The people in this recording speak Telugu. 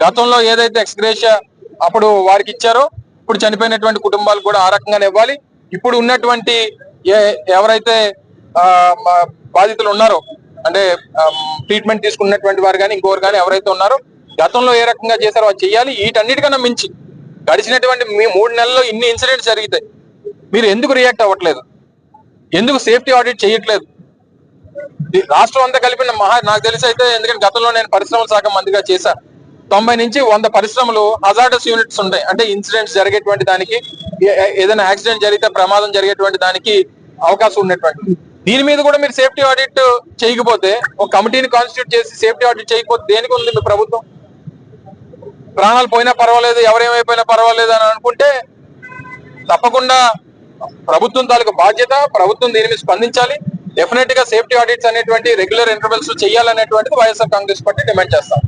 గతంలో ఏదైతే ఎక్స్గ్రేషియా అప్పుడు వారికి ఇచ్చారో ఇప్పుడు చనిపోయినటువంటి కుటుంబాలు కూడా ఆ రకంగానే ఇవ్వాలి. ఇప్పుడు ఉన్నటువంటి ఏ- ఎవరైతే బాధితులు ఉన్నారో అంటే ట్రీట్మెంట్ తీసుకున్నటువంటి వారు కానీ ఇంకోరు కానీ ఎవరైతే ఉన్నారో గతంలో ఏ రకంగా చేశారో అది చేయాలి. వీటన్నిటికన్నా మించి గడిచినటువంటి మీ మూడు నెలల్లో ఇన్ని ఇన్సిడెంట్స్ జరిగితే మీరు ఎందుకు రియాక్ట్ అవ్వట్లేదు? ఎందుకు సేఫ్టీ ఆడిట్ చేయట్లేదు? రాష్ట్రం అంతా కలిపిన మహా నాకు తెలిసి అయితే ఎందుకంటే గతంలో నేను పరిశ్రమల శాఖ మంత్రిగా చేశా. తొంభై నుంచి వంద పరిశ్రమలు హజార్డస్ యూనిట్స్ ఉంటాయి. అంటే ఇన్సిడెంట్స్ జరిగేటువంటి దానికి ఏదైనా యాక్సిడెంట్ జరిగితే ప్రమాదం జరిగేటువంటి దానికి అవకాశం ఉన్నటువంటి దీని మీద కూడా మీరు సేఫ్టీ ఆడిట్ చేయకపోతే ఒక కమిటీని కాన్స్టిట్యూట్ చేసి సేఫ్టీ ఆడిట్ చేయకపోతే దేనికి ఉంది మీ ప్రభుత్వం? ప్రాణాలు పోయినా పర్వాలేదు ఎవరేమైపోయినా పర్వాలేదు అని అనుకుంటే తప్పకుండా ప్రభుత్వం తాలూకు బాధ్యత ప్రభుత్వం దీని మీద స్పందించాలి. డెఫినెట్గా సేఫ్టీ ఆడిట్స్ అనేటువంటి రెగ్యులర్ ఇంటర్వెల్స్ చేయాలనేటువంటిది వైఎస్ఆర్ కాంగ్రెస్ పార్టీ డిమాండ్ చేస్తాం.